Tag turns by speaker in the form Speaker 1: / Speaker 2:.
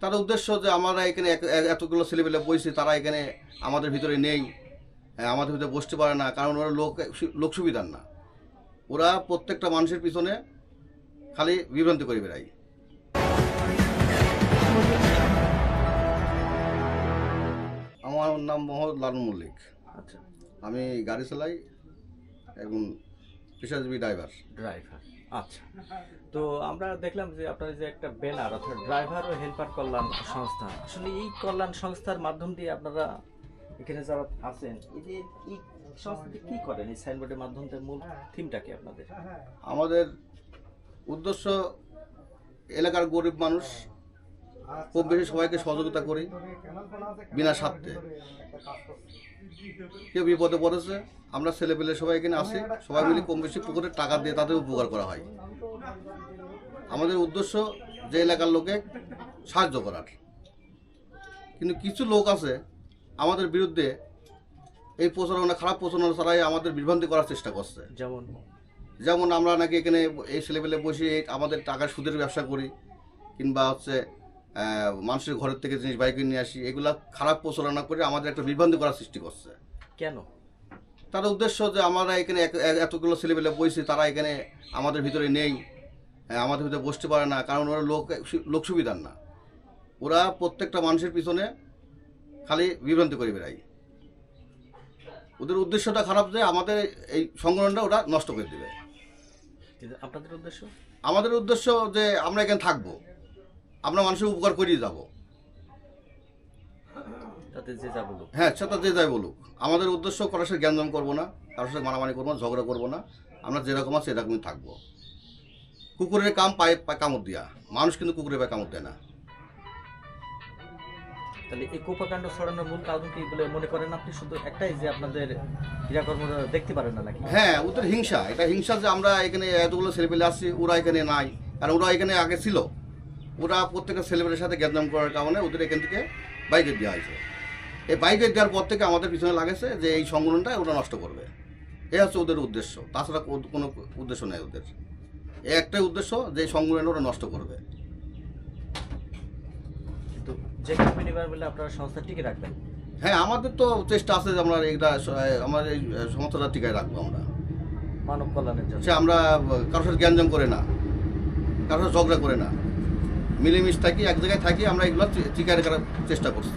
Speaker 1: তার উদ্দেশ্য যে আমরা এখানে এতগুলো ছেলেপেলে বইছি তারা এখানে আমাদের ভিতরে নেই হ্যাঁ, আমাদের ভিতরে বসতে পারে না কারণ ওরা লোক লোক সুবিধার না। ওরা প্রত্যেকটা মানুষের পিছনে খালি বিভ্রান্তি করে বেড়ায়। আমার নাম মোহাম্মদ লালন মল্লিক।
Speaker 2: আচ্ছা।
Speaker 1: আমি গাড়ি চালাই এবং পেশাজীবী ড্রাইভার।
Speaker 2: ড্রাইভার। আচ্ছা। তো আমরা দেখলাম যে আপনার যে একটা ব্যানার অর্থাৎ ড্রাইভার ও হেল্পার কল্যাণ সংস্থা, আসলে এই কল্যাণ সংস্থার মাধ্যম দিয়ে আপনারা এখানে যারা আছেন, এই যে এই সংস্থাটি কি করেন? এই সাইনবোর্ডের মাধ্যম মূল থিমটা কি আপনাদের?
Speaker 1: আমাদের উদ্দেশ্য এলাকার গরিব মানুষ, খুব বেশি সবাইকে সহযোগিতা করি, বিনা স্বার্থে। কেউ বিপদে পড়েছে আমরা ছেলেপেলে সবাই এখানে আসি সবাই মিলে কম বেশি পুকুরে টাকা দিয়ে তাদের উপকার করা হয়। আমাদের উদ্দেশ্য যে এলাকার লোকে সাহায্য করার। কিন্তু কিছু লোক আছে আমাদের বিরুদ্ধে এই প্রচারণা খারাপ প্রচারণা ছাড়াই আমাদের বিভ্রান্তি করার চেষ্টা করছে।
Speaker 2: যেমন?
Speaker 1: যেমন আমরা নাকি এখানে এই ছেলেপেলে বসে আমাদের টাকা সুদের ব্যবসা করি কিংবা হচ্ছে মানুষের ঘরের থেকে জিনিস বাইকে নিয়ে আসি এগুলা খারাপ প্রচারণা করে আমাদের একটা বিভ্রান্তি করার সৃষ্টি করছে।
Speaker 2: কেন?
Speaker 1: তার উদ্দেশ্য যে আমরা এখানে এতগুলো ছেলেপেলে বইছি তারা এখানে আমাদের ভিতরে নেই আমাদের ভিতরে বসতে পারে না কারণ ওরা লোক লোক সুবিধার না। ওরা প্রত্যেকটা মানুষের পিছনে খালি বিভ্রান্তি করে বেড়ায়। ওদের উদ্দেশ্যটা খারাপ যে আমাদের এই সংগঠনটা ওরা নষ্ট করে দেবে।
Speaker 2: আপনাদের উদ্দেশ্য?
Speaker 1: আমাদের উদ্দেশ্য যে আমরা এখানে থাকব। আমরা মানুষের উপকার করিয়ে যাব।
Speaker 2: তাতে যে যা বলুক।
Speaker 1: হ্যাঁ সেটা যে যাই বলুক। আমাদের উদ্দেশ্য কারোর সাথে জ্ঞানদাম করব না কারোর সাথে মারামারি করব না ঝগড়া করব না। আমরা যেরকম আছে সেরকমই থাকব। কুকুরের কাম পায়ে পায়ে কামড় দিয়া। মানুষ কিন্তু কুকুরের পায়ে কামড় দেয় না।
Speaker 2: তাহলে এই কোপাকাণ্ড ছড়ানোর মূল কারণ কি বলে মনে করেন আপনি? শুধু একটাই যে আপনাদের ক্রিয়াকর্মরা দেখতে পারেন না নাকি?
Speaker 1: হ্যাঁ ওদের হিংসা। এটা হিংসা যে আমরা এখানে এতগুলো ছেলেপেলে আসছি ওরা এখানে নাই। কারণ ওরা এখানে আগে ছিল। ওরা প্রত্যেকটা ছেলেপেলের সাথে জ্ঞানদাম করার কারণে ওদের এখান থেকে বাইকে দেওয়া হয়েছে। এই বাইকে দেওয়ার পর থেকে আমাদের পিছনে লাগেছে যে এই সংগঠনটা ওরা নষ্ট করবে। এই হচ্ছে ওদের উদ্দেশ্য। তাছাড়া কোনো উদ্দেশ্য নেই ওদের। এ একটাই উদ্দেশ্য যে সংগঠন ওরা নষ্ট করবে।
Speaker 2: বলে আপনারা সংস্থা টিকে রাখবেন।
Speaker 1: হ্যাঁ আমাদের তো চেষ্টা আছে যে আমরা এটা আমার এই সমস্যাটা টিকায় রাখব আমরা।
Speaker 2: মানব কল্যাণের জন্য।
Speaker 1: সে আমরা কারোর সাথে জ্ঞানজাম করে না। কারোর সাথে ঝগড়া করে না। মিলেমিশ থাকি এক জায়গায় থাকি আমরা এগুলো চিকার করার চেষ্টা করছি।